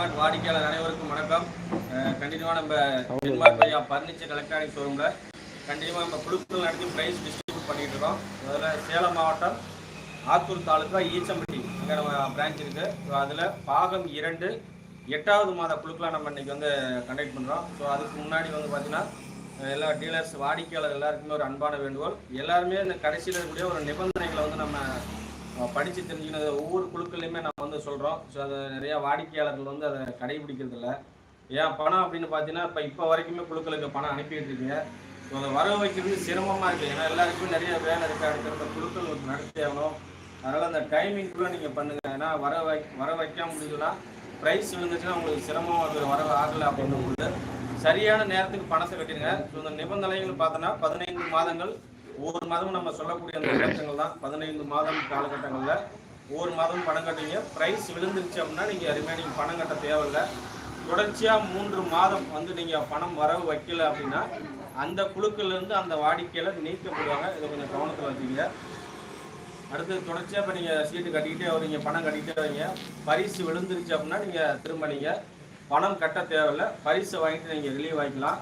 ஜென்மார்ட் வாடிக்கையாளர் அனைவருக்கும் வணக்கம். கண்டினியூவாக நம்ம ஜென்மார்ட் பையா ஃபர்னிச்சர் எலக்ட்ரானிக் ஷோரூமில் கண்டினியூவாக நம்ம குழுக்கள் நடத்தி ப்ரைஸ் டிஸ்ட்ரிபியூட் பண்ணிட்டு இருக்கோம். அதில் சேலம் மாவட்டம் ஆத்தூர் தாலுக்கா ஈச்சம்பட்டி அங்கே நம்ம பிரான்ச் இருக்குது ஸோ அதில் பாகம் இரண்டு எட்டாவது மாத குழுக்கெலாம் நம்ம இன்னைக்கு வந்து கண்டக்ட் பண்ணுறோம் ஸோ அதுக்கு முன்னாடி வந்து பார்த்தீங்கன்னா எல்லா டீலர்ஸ் வாடிக்கையாளர் எல்லாருக்குமே ஒரு அன்பான வேண்டுகோள். எல்லாருமே இந்த கடைசியில் இருக்கக்கூடிய ஒரு நிபந்தனைகளை வந்து நம்ம படித்து தெரிஞ்சுக்கணும் ஒவ்வொரு குழுக்கள்லையுமே நம்ம வந்து சொல்கிறோம் ஸோ அதை நிறையா வாடிக்கையாளர்கள் வந்து அதை கடைபிடிக்கிறது இல்லை ஏன் பணம் அப்படின்னு பார்த்தீங்கன்னா இப்போ இப்போ வரைக்குமே குழுக்களுக்கு பணம் அனுப்பிட்டு இருக்கீங்க ஸோ அதை வர வைக்கிறது சிரமமாக இருக்குது ஏன்னா எல்லாருக்குமே நிறைய வேலை இருக்குது அடுத்தடுத்த குழுக்கள் நடத்தி ஆகணும். அதனால் அந்த டைமிங் கூட நீங்கள் பண்ணுங்கள் ஏன்னா வர வை வர வைக்காம முடியுதுன்னா ப்ரைஸ் விழுந்துச்சுன்னா உங்களுக்கு சிரமமாக இருக்குது வர ஆகலை அப்படின்னு போது சரியான நேரத்துக்கு பணத்தை கட்டிடுங்க. ஸோ இந்த நிபந்தனைகள் பார்த்தோன்னா பதினைந்து மாதங்கள் ஒவ்வொரு மாதமும் நம்ம சொல்லக்கூடிய அந்த கட்டங்கள் தான். பதினைந்து மாதம் காலகட்டங்களில் ஒவ்வொரு மாதம் பணம் கட்டுவீங்க. ப்ரைஸ் விழுந்துருச்சு அப்படின்னா நீங்கள் ரிமைனிங் பணம் கட்ட தேவையில்லை. தொடர்ச்சியாக மூன்று மாதம் வந்து நீங்கள் பணம் வரவு வைக்கல அப்படின்னா அந்த குழுக்கள்ல இருந்து அந்த வாடிக்கையில் நீக்கப்படுவாங்க. இதை கொஞ்சம் கவனத்தில் வச்சுக்கங்க. அடுத்து தொடர்ச்சியாக இப்போ நீங்கள் சீட்டு கட்டிக்கிட்டே வரீங்க பணம் கட்டிக்கிட்டே வரீங்க பரிசு விழுந்துருச்சு அப்படின்னா நீங்கள் திரும்ப நீங்கள் பணம் கட்ட தேவையில்ல. பரிசை வாங்கிட்டு நீங்கள் ரிலீவ் ஆகிக்கலாம்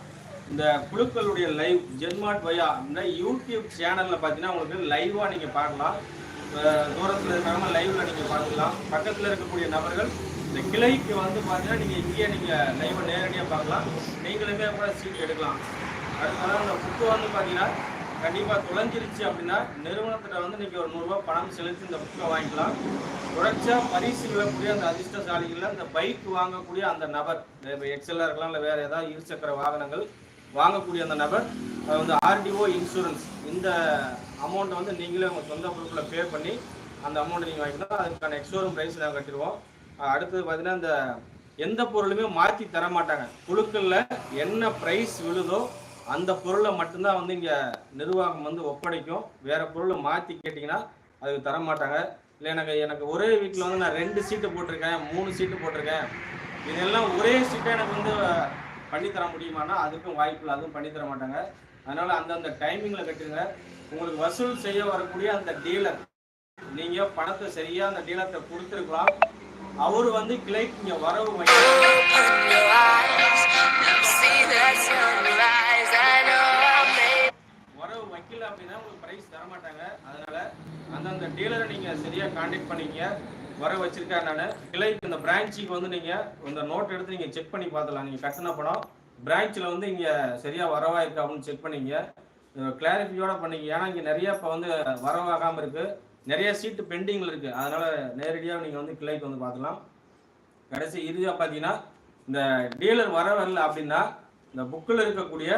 இந்த குழுக்களுடைய லைவ் ஜென்மாட் வயா அப்படின்னா யூடியூப் சேனலில் பார்த்தீங்கன்னா உங்களுக்கு லைவாக நீங்கள் பார்க்கலாம். தூரத்தில் இருக்காமல் லைவில் நீங்கள் பார்த்துக்கலாம் பக்கத்தில் இருக்கக்கூடிய நபர்கள் இந்த கிளைக்கு வந்து பார்த்தீங்கன்னா நீங்கள் இங்கேயே நீங்கள் லைவை நேரடியாக பார்க்கலாம். நீங்களுமே கூட சீட் எடுக்கலாம். அதனால அந்த புக்கு வந்து பார்த்தீங்கன்னா கண்டிப்பாக தொலைஞ்சிருச்சு அப்படின்னா நிறுவனத்தில் வந்து நீங்கள் ஒரு நூறுரூவா பணம் செலுத்தி இந்த புக்கை வாங்கிக்கலாம். தொடர்ச்சியாக பரிசு விழக்கூடிய அந்த அதிர்ஷ்டசாலிகளில் இந்த பைக் வாங்கக்கூடிய அந்த நபர் இப்போ எக்ஸலாக இருக்கலாம் இல்லை வேறு ஏதாவது இருசக்கர வாகனங்கள் வாங்கக்கூடிய அந்த நபர் அது வந்து ஆர்டிஓ இன்சூரன்ஸ் இந்த அமௌண்ட்டை வந்து நீங்களே உங்கள் சொந்த பொருட்களை பே பண்ணி அந்த அமௌண்ட்டை நீங்கள் வாங்கிக்கலாம் அதுக்கான எக்ஸோரூம் ப்ரைஸ் நாங்கள் கட்டிடுவோம். அடுத்தது பார்த்தீங்கன்னா இந்த எந்த பொருளுமே மாற்றி தர மாட்டாங்க குழுக்களில் என்ன ப்ரைஸ் விழுதோ அந்த பொருளை மட்டும்தான் வந்து இங்கே நிர்வாகம் வந்து ஒப்படைக்கும். வேறு பொருளை மாற்றி கேட்டிங்கன்னா அதுக்கு தர மாட்டாங்க இல்லை எனக்கு எனக்கு ஒரே வீட்டில் வந்து நான் ரெண்டு சீட்டு போட்டிருக்கேன் மூணு சீட்டு போட்டிருக்கேன். இதெல்லாம் ஒரே சீட்டை எனக்கு வந்து பண்ணி தர முடியுமானா அதுக்கும் வாய்ப்பு இல்லை அதுவும் பண்ணித்தர தர மாட்டாங்க. அதனால அந்தந்த டைமிங்கில் கட்டுங்க. உங்களுக்கு வசூல் செய்ய வரக்கூடிய அந்த டீலர் நீங்கள் பணத்தை சரியாக அந்த டீலர்கிட்ட கொடுத்துருக்கலாம். அவர் வந்து கிளைக்கு இங்கே வரவு வரவு வைக்கல அப்படின்னா உங்களுக்கு ப்ரைஸ் தர மாட்டாங்க அதனால அந்தந்த டீலரை நீங்கள் சரியாக காண்டாக்ட் பண்ணிக்க வர வச்சிருக்கேன் நான். கிளைக்கு இந்த பிரான்ச்சுக்கு வந்து நீங்க இந்த நோட் எடுத்து நீங்க செக் பண்ணி பார்த்துலாம் நீங்க கட்டின பணம் பிரான்ச்சில் வந்து இங்க சரியா வரவா இருக்கா அப்படின்னு செக் பண்ணிக்க கிளாரிஃபியோட பண்ணிங்க. ஏன்னா இங்க நிறைய இப்போ வந்து வரவாகாம இருக்கு. நிறைய சீட்டு பெண்டிங்ல இருக்கு. அதனால நேரடியாக நீங்க வந்து கிளைக்கு வந்து பார்த்துக்கலாம் கடைசி இறுதியாக பார்த்தீங்கன்னா இந்த டீலர் வர வரல அப்படின்னா இந்த புக்கில் இருக்கக்கூடிய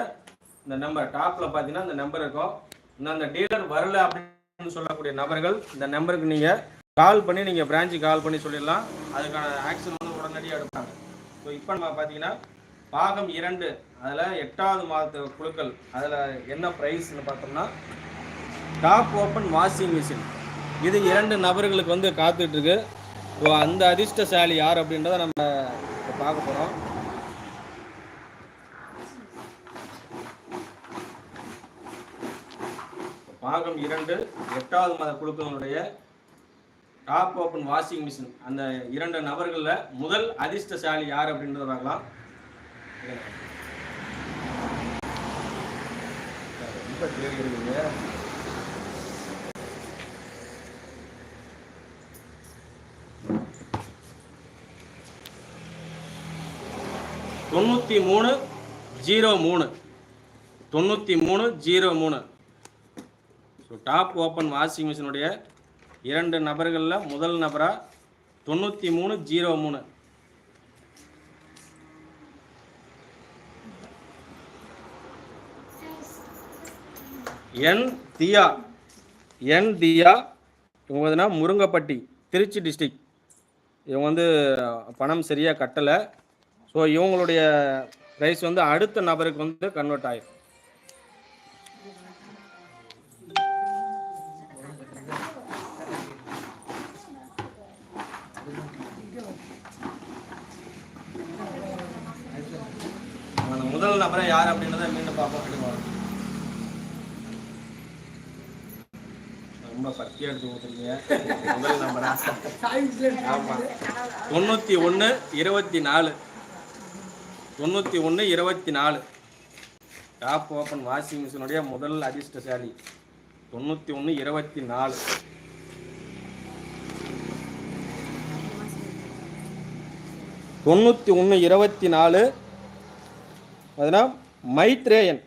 இந்த நம்பர் டாப்பில் பார்த்தீங்கன்னா இந்த நம்பர் இருக்கும். இன்னும் அந்த டீலர் வரல அப்படின்னு சொல்லக்கூடிய நபர்கள் இந்த நம்பருக்கு நீங்கள் கால் பண்ணி நீங்கள் பிரான்ச்சுக்கு கால் பண்ணி சொல்லிடலாம். அதுக்கான ஆக்ஷன் வந்து உடனடியாக எடுப்பாங்க. ஸோ இப்போ நம்ம பார்த்தீங்கன்னா பாகம் இரண்டு அதில் எட்டாவது மாதத்து குழுக்கள் அதில் என்ன ப்ரைஸ்னு பார்த்தோம்னா டாப் ஓப்பன் வாஷிங் மிஷின் இது இரண்டு நபர்களுக்கு வந்து காத்துட்ருக்கு ஸோ அந்த அதிர்ஷ்டசாலி யார் அப்படின்றத நம்ம இப்போ பார்க்க போகிறோம் பாகம் இரண்டு எட்டாவது மாத குழுக்களுடைய டாப் ஓப்பன் வாஷிங் மிஷின் அந்த இரண்டு நபர்களில் முதல் அதிர்ஷ்டசாலி யார் அப்படின்றத பார்க்கலாம். தொண்ணூற்றி மூணு ஜீரோ மூணு. தொண்ணூற்றி மூணு ஜீரோ மூணு. ஸோ டாப் ஓப்பன் வாஷிங் மிஷினுடைய இரண்டு நபர்களில் முதல் நபராக தொண்ணூற்றி மூணு ஜீரோ மூணு. என் தியா என் தியா இவங்க வந்துன்னா முருங்கப்பட்டி திருச்சி டிஸ்ட்ரிக். இவங்க வந்து பணம் சரியாக கட்டலை. ஸோ இவங்களுடைய ப்ரைஸ் வந்து அடுத்த நபருக்கு வந்து கன்வெர்ட் ஆயிடும் யார் அப்படின்றத மீண்டும் பார்ப்போம் கண்டிப்பாக ரொம்ப சக்தியாக எடுத்து கொடுத்துருக்கீங்க. முதல் நம்பரா ஆமாம் தொண்ணூற்றி ஒன்று இருபத்தி நாலு. தொண்ணூற்றி ஒன்று இருபத்தி நாலு. டாப் ஓப்பன் வாஷிங் மிஷினுடைய முதல் அதிர்ஷ்டசாலி தொண்ணூற்றி ஒன்று இருபத்தி நாலு. தொண்ணூற்றி ஒன்று இருபத்தி நாலு. அதுனா மைத்ரேயன்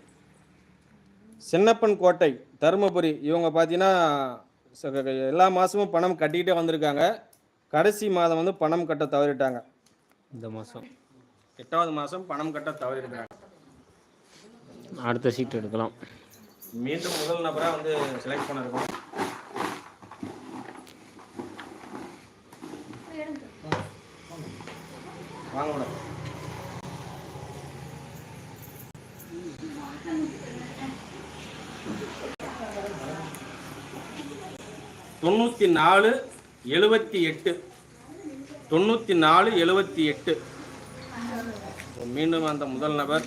சின்னப்பன் கோட்டை தருமபுரி இவங்க பார்த்தீங்கன்னா எல்லா மாதமும் பணம் கட்டிக்கிட்டே வந்திருக்காங்க. கடைசி மாதம் வந்து பணம் கட்ட தவறிட்டாங்க. இந்த மாதம் எட்டாவது மாதம் பணம் கட்ட தவறிருக்கிறாங்க அடுத்த சீட் எடுக்கலாம். மீண்டும் முதல் நபராக வந்து செலக்ட் பண்ணிருக்கோம். வாங்க மேடம். தொண்ணூற்றி நாலு எழுபத்தி எட்டு தொண்ணூற்றி நாலு எழுபத்தி எட்டு மீண்டும் அந்த முதல் நபர்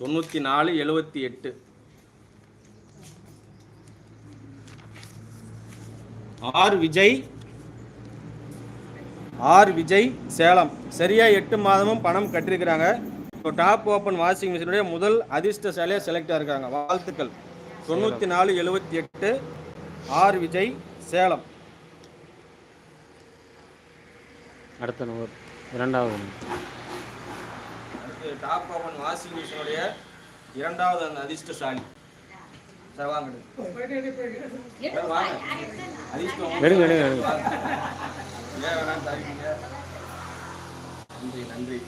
தொண்ணூற்றி நாலு எழுபத்தி எட்டு ஆர் விஜய். ஆர் விஜய் சேலம். சரியா எட்டு மாதமும் பணம் கட்டியிருக்கிறாங்க இப்போ டாப் ஓப்பன் வாஷிங் மிஷினுடைய முதல் அதிர்ஷ்டசாலியாக செலக்ட் ஆயிருக்காங்க வாழ்த்துக்கள். தொண்ணூற்றி நாலு எழுபத்தி எட்டு ஆர் விஜய் சேலம். அடுத்த நம்பர் இரண்டாவது. அடுத்து டாப் ஓப்பன் வாஷிங் மிஷினுடைய இரண்டாவது அந்த அதிர்ஷ்டசாலி சார் வாங்க. அதிர்ஷ்டம் நன்றி நன்றி.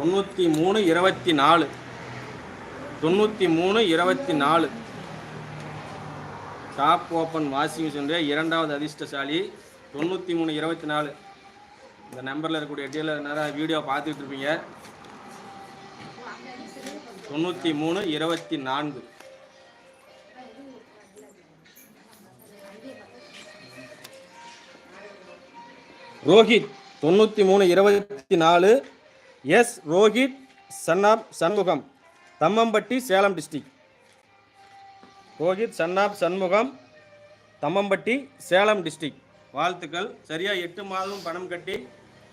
தொண்ணூற்றி மூணு இருபத்தி நாலு. தொண்ணூற்றி மூணு இருபத்தி நாலு. டாப் ஓப்பன் வாஷிங் மிஷினுடைய இரண்டாவது அதிர்ஷ்டசாலி தொண்ணூற்றி மூணு இருபத்தி நாலு. இந்த நம்பரில் இருக்கக்கூடிய டீலர் நேரம் வீடியோ பார்த்துட்டு இருப்பீங்க? தொண்ணூற்றி மூணு இருபத்தி நான்கு. ரோஹித் தொண்ணூற்றி மூணு இருபத்தி நாலு. S Rohit son of Shanmugam Thammampatti Salem district Rohit son of Shanmugam Thammampatti Salem district வாழ்த்துக்கள். சரியாக எட்டு மாதமும் பணம் கட்டி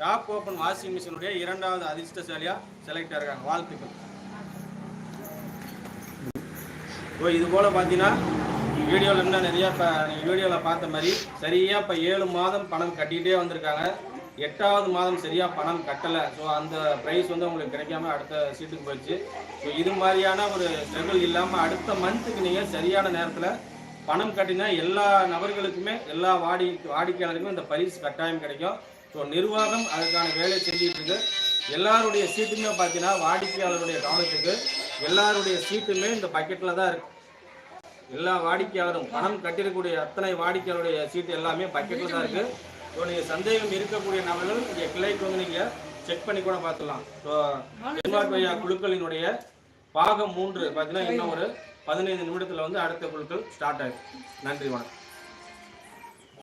டாப் ஓப்பன் வாஷிங் மிஷினுடைய இரண்டாவது அதிர்ஷ்டசாலியாக செலக்ட் ஆகிறாங்க வாழ்த்துக்கள். இப்போ இது போல் பார்த்தீங்கன்னா வீடியோவில் இருந்தால் நிறையா இப்போ வீடியோவில் பார்த்த மாதிரி சரியாக இப்போ ஏழு மாதம் பணம் கட்டிகிட்டே வந்திருக்காங்க. எட்டாவது மாதம் சரியாக பணம் கட்டலை. ஸோ அந்த ப்ரைஸ் வந்து உங்களுக்கு கிடைக்காம அடுத்த சீட்டுக்கு போயிடுச்சு. ஸோ இது மாதிரியான ஒரு ஸ்ட்ரகிள் இல்லாமல் அடுத்த மந்த்துக்கு நீங்கள் சரியான நேரத்தில் பணம் கட்டினா எல்லா நபர்களுக்குமே எல்லா வாடி வாடிக்கையாளருக்கும் இந்த பரிசு கட்டாயம் கிடைக்கும். ஸோ நிர்வாகம் அதுக்கான வேலை செஞ்சுட்டு இருக்கு. எல்லாருடைய சீட்டுமே பார்த்தீங்கன்னா வாடிக்கையாளருடைய கவனத்துக்கு எல்லாருடைய சீட்டுமே இந்த பக்கெட்டில் தான் இருக்கு. எல்லா வாடிக்கையாளரும் பணம் கட்டிடக்கூடிய அத்தனை வாடிக்கையாளருடைய சீட்டு எல்லாமே பக்கெட்டில் தான் இருக்குது ஸோ நீங்கள் சந்தேகம் இருக்கக்கூடிய நபர்கள் இங்கே கிளைக்கு வந்து நீங்கள் செக் பண்ணி கூட பார்த்துக்கலாம் ஸோ டென்மார்க் குழுக்களினுடைய பாகம் மூன்று பார்த்தீங்கன்னா இன்னும் ஒரு பதினைந்து நிமிடத்தில் வந்து அடுத்த குழுக்கள் ஸ்டார்ட் ஆயிடும். நன்றி வணக்கம்.